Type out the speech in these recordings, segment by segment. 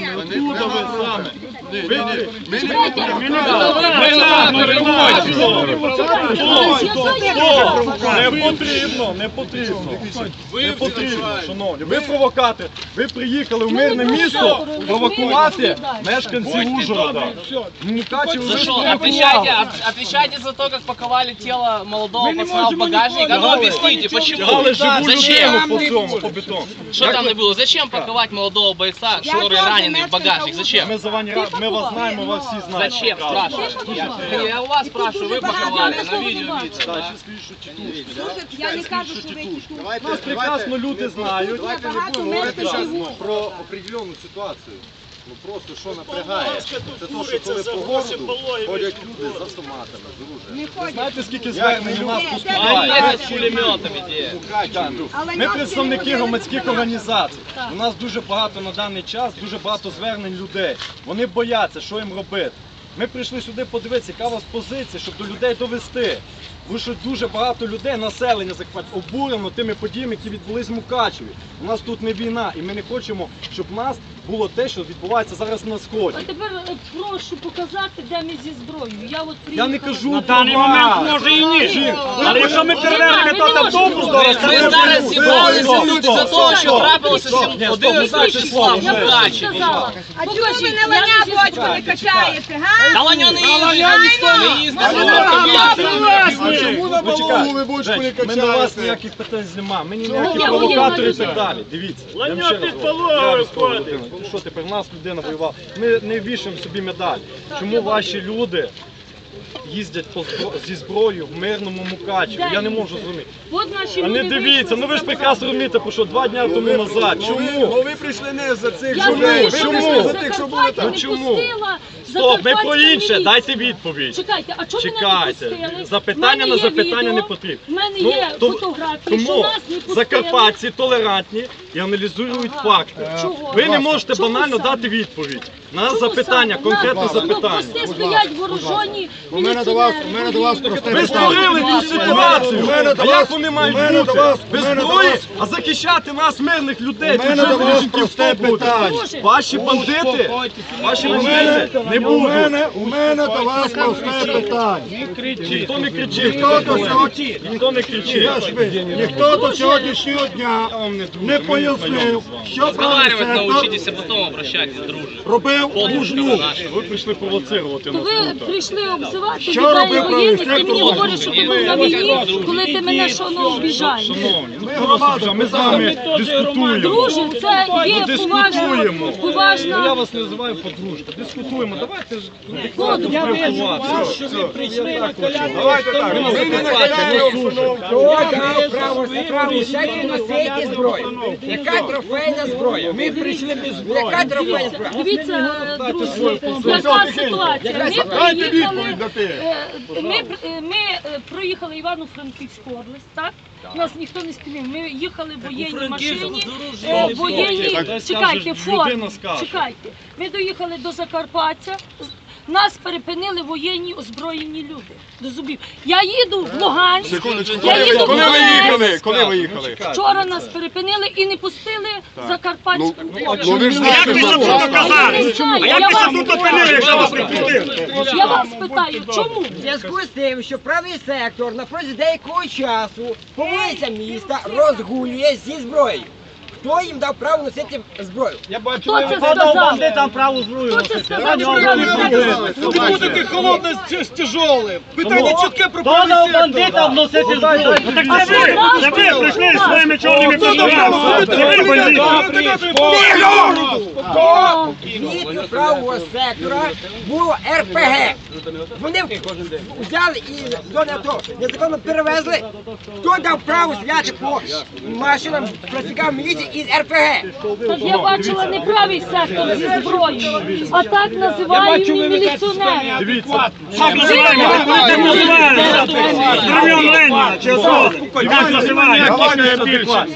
саме? Откуда ви саме? Ви не потрібно, не потрібно. Не потрібно, шановні. Ви провокатор. Ви приїхали в мирне місто провокувати мешканців Ужгорода. Мукачево ви За что? спровокували. Отвечайте, от- отвечайте за то, как паковали тело молодого пацана в багажник. А ну объясните, почему? Тягали живу людину Зачем? по цьому, по бетону. Что там не было? Зачем паковать молодого бойца, который раненый в багажник? Зачем? Ми, за вами рад? ми вас знаємо, вас всі знають. Зачем, спрашиваю? Я, я у вас спрашиваю, вы паковали, на видео видите. да? Я не кажу, що ви тіту. Нас прекрасно люди знають. Давайте не будемо говорити зараз про определенну ситуацію. Ну просто що напрягає, це те, що коли по городу ходять люди з автоматами, з оружием. Не ходять. Знаєте, скільки звернень у нас поступає? Они с пулеметами где? Ми представники громадських організацій. У нас дуже багато на даний час, дуже багато звернень людей. Вони бояться, що їм робити. Ми прийшли сюди подивитися, яка у вас позиція, щоб до людей довести. Тому що дуже багато людей, населення обурено тими подіями, які відбулись в Мукачеві. У нас тут не війна, і ми не хочемо, щоб нас було те, що відбувається зараз на сході. А тепер е, прошу показати, де ми зі зброєю. Я от Я не кажу на даний момент може і ні. Але якщо ми перевернемо той автобус, Ви, ви зараз зібралися. за того, що трапилося сім- ні, стоп, 11 не числа в Я просто Мукачеві. сказала. А чому ви не ланя бочку не качаєте, га? Та Ланя не їздить, не їздить на автомобілі. Почекай, Жень, ми на вас ніяких питань знімаємо, ми ніякі Я провокатори і воєнна так далі. Дивіться. я вам ще раз говорю. Я ну Що тепер нас людина воювала? Ми не вішаємо собі медаль. Чому ваші люди їздять по збро- зі зброєю в мирному Мукачеві? Я не можу зрозуміти. От наші А не люди дивіться, вийшли ну ви ж з прекрасно розумієте, про що два дня тому назад. Чому? ви прийшли не за цих Я знаю, що Чому? ви За Закарпаття Ну не чому? пустила. Стоп, ми про Закарпатська інше, міліція. дайте відповідь. Чекайте, а чому мене не Чекайте, пустили? запитання В мене на є запитання відео, не потрібно. В мене Ну, є то- фотографії, що Тому нас не пустили. закарпатці толерантні і аналізують факти. Чого? Ви не можете Чому банально саме? дати відповідь на запитання, конкретне запитання. Пости стоять вооружені У мене до вас, у мене до вас міліціонери. просте Ви створили цю ситуацію. Мене до А вас- як вони мають бути? вас- у Без мене до зброї, вас- а захищати нас, мирних людей. У мене до вас просте питання. Ваші бандити, ваші У мене, бандити не у будуть. мене, у мене до вас просте питання. Ніхто не кричить. Ніхто до сьогодні, Ніхто не кричить. ніхто до сьогоднішнього дня не пояснив, що сектор научитесь, а потом обращайтесь, друже. робив Лужну. Ви прийшли провоцирувати нас ви прийшли обзивати Що правий воєнних, ти мені говориш, що ти був на війні, коли ти мене що обіжаєш. Шановні, ну просто ми з вами дискутуємо. Друже, це є поважна, дискутуємо. Я поважна вас не називаю подружка. Дискутуємо. Давайте ж Коду. спілкуватися. Давайте так, Ви ми не Закарпаття, ну, Хто дав право право всякій носити зброю? Яка трофейна зброя? Ми прийшли без зброї. Яка трофейна зброя? Дивіться, друзі, яка ситуація. Ми приїхали, е, ми, е, ми е, проїхали Івано-Франківську область, так? Нас ніхто не спинив. Ми їхали в воєнній машині, е, воєнні, чекайте, людина чекайте. Ми доїхали до Закарпаття, нас перепинили воєнні озброєні люди до зубів. Я їду в Луганськ, я їду в Коли ви їхали? Коли ви їхали? Вчора нас перепинили і не пустили Закарпатську. Ну ви ж знаєте, що А як ви тут опинили, якщо вас не пустили? Я вас питаю, чому? В зв'язку з тим, що правий сектор на протязі деякого часу по вулицям міста розгулює зі зброєю. Хто їм дав право носити зброю? Хто це сказав? бандитам праву зброю. Хто це сказав, я не знаю? Чому таке холодне з тяжолим? Питання чітке про Донав бандитам носити зброю. Так це Це ви прийшли своїми чорними До звіту правого сектора було РПГ. Вони взяли і зони АТО незаконно перевезли. Хто дав право стріляти по машинам працівникам міліції із РПГ? Так я бачила неправий сектор зі зброєю, а так називаємо міліціонери. Дивіться, Як називаємо? Дерев'ян Леніна чи Осоли?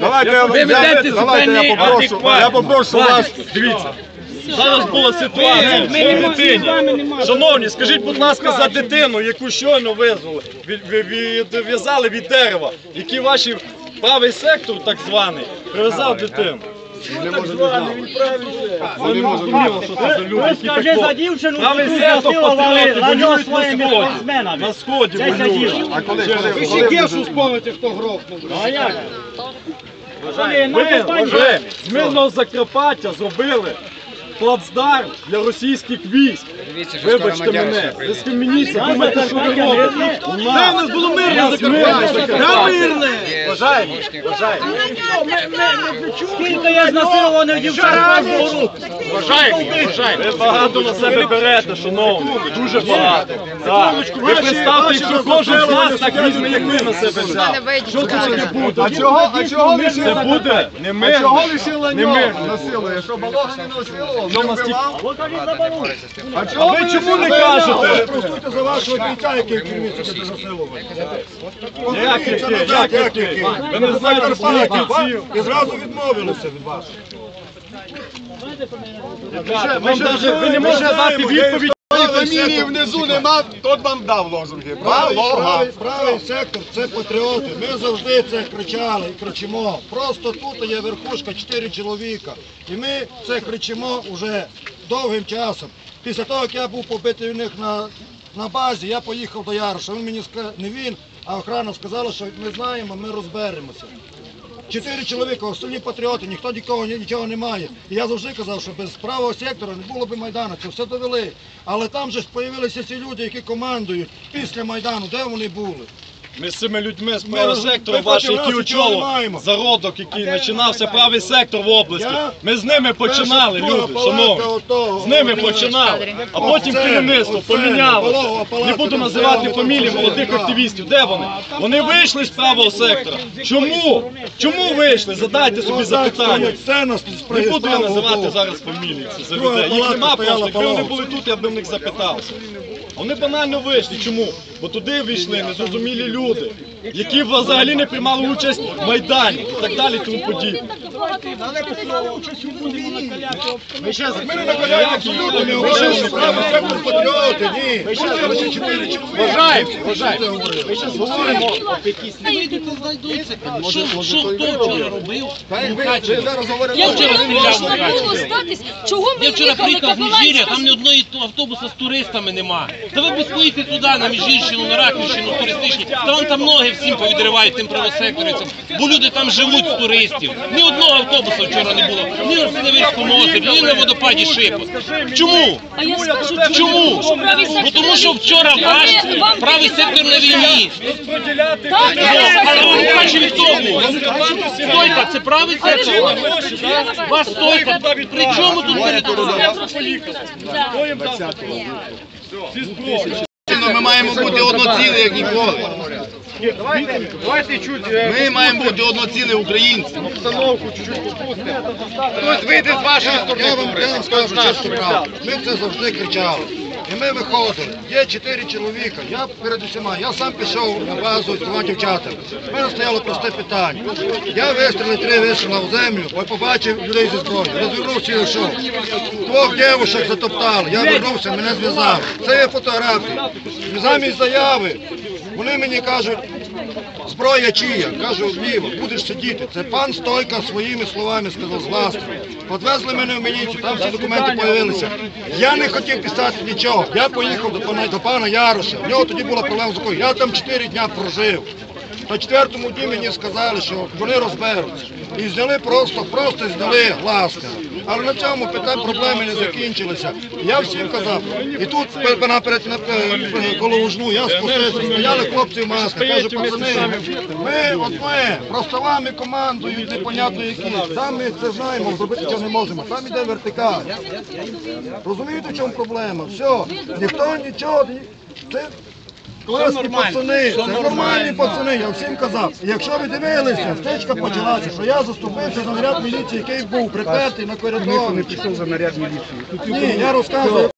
Давайте я давайте, давайте я попрошу, я попрошу вас. Дивіться. Зараз була ситуація в цій дитині. Шановні, скажіть, будь ласка, за дитину, яку щойно визвали, від- від- відв'язали від дерева, який ваш правий сектор, так званий, прив'язав дитину. Не зрозуміло, що це за дівчину, яку воюють на своїми сході. спортсменами. На сході коли, Ви ще кешу спомните, хто грохнув. А як? Ми з мирного Закарпаття зробили плацдарм для російських військ. Вибачте мене, ви скам'яніться, думаєте, що ви робите. У нас, нас було мирне Закарпаття. мирне. Вважаємо, вважаємо. Скільки я знасилованих дівчат кожного року? Ви багато на себе берете, шановні. Дуже багато. Так. Ви представте, якщо кожен з нас так візьме, як ви на себе взяв. Що це таке буде? А чого, а чого Це лишила? буде не А чого лишила Не нього? Насилує, що балога не насилував, Нас ті- А чого ви чому не кажете? Простуйте за вашого кінця, який керівництво тебе засилував. Як який? Як який? Ви не знаєте своїх кінців. І зразу відмовилися від вас. Ви не можете дати відповідь. Фамілії внизу нема, тот вам дав лозунги. Правий, правий, правий сектор це патріоти. Ми завжди це кричали і кричимо. Просто тут є верхушка, чотири чоловіка. І ми це кричимо вже довгим часом. Після того, як я був побитий у них на, на базі, я поїхав до Яроша. Він мені сказав, не він, а охрана сказала, що ми знаємо, ми розберемося. Чотири чоловіка, основні патріоти, ніхто нікого нічого не має. І я завжди казав, що без правого сектора не було б Майдану, це все довели. Але там же ж з'явилися ці люди, які командують після Майдану, де вони були? Ми з цими людьми з правого сектору, ваші, які очолив зародок, який починався правий сектор в області. Ми з ними починали, люди, шановні. З ними починали, а потім керівництво помінялося. Не буду називати фамілії молодих активістів. Де вони? Вони вийшли з правого сектора. Чому? Чому вийшли? Задайте собі запитання. Не буду я називати зараз фамілії. Це людей. Їх нема просто. Якби вони були тут, я б в них запитався. Вони банально вийшли. Чому? Бо туди війшли незрозумілі люди, які взагалі не приймали участь в Майдані і так далі, тому подібне. Ми не накаляємо абсолютно не говорили, сектор патріоти, ні. Ми ще. Ми зараз говоримо. Що, що хто вчора робив? Говоримо. Можна було? Чого ми Я вчора приїхав з Міжгір'я, там ні одної автобуса з туристами нема. Та ви б туди, на Міжгірщину, на Раківщину, туристичні. Та вон там ноги всім повідривають тим правосекторівцям, бо люди там живуть з туристів. Ні одного автобуса вчора не було. Ні на Синевицькому озері, ні на водопаді Шипа. Чому? А я скажу, Чому? Бо тому що вчора ваш правий сектор на війні. Так, Але вам зараз- краще від того. Стойка, це правий сектор? Вас стойка. При чому тут передорога? Ми маємо бути одноцілі, як ніколи. Ми маємо бути одноцілі українці. Хтось вийде з вашої Я сторони. вам, я вам скажу чесно правду. Ми це завжди кричали. І ми виходили. Є чотири чоловіка. Я перед усіма. Я сам пішов на базу з двома дівчатами. У мене стояло просте питання. Я вистрілив три вистріла в землю, бо побачив людей зі зброї. Розвернувся і йшов. Двох дівчат затоптали. Я вернувся, мене зв'язали. Це є фотографії. Замість заяви. Вони мені кажуть, Зброя чия? Кажу, ліво, будеш сидіти. Це пан Стойка своїми словами сказав з власних. Подвезли мене в міліцію, там всі документи з'явилися. Я не хотів писати нічого. Я поїхав до пана, до пана Яроша. В нього тоді була проблема з рукою. Я там чотири дня прожив. На четвертому дні мені сказали, що вони розберуться. І зняли просто, просто зняли ласка. Але на цьому питання проблеми не закінчилися. Я всім казав. І тут наперед на пе- коло ужну я спустився, стояли хлопці в масках. Кажу, пацани, ми от ми, просто вами командують, непонятно які. Там ми це знаємо, зробити цього не можемо. Там іде вертикаль. Розумієте, в чому проблема? Все, ніхто нічого. ні- Це Класні пацани, це нормальні пацани, я всім казав. І якщо ви дивилися, стечка почалася, що я заступився за наряд міліції, який був припертий на коридорі. Не пішов за наряд міліції. Ні, я розказую.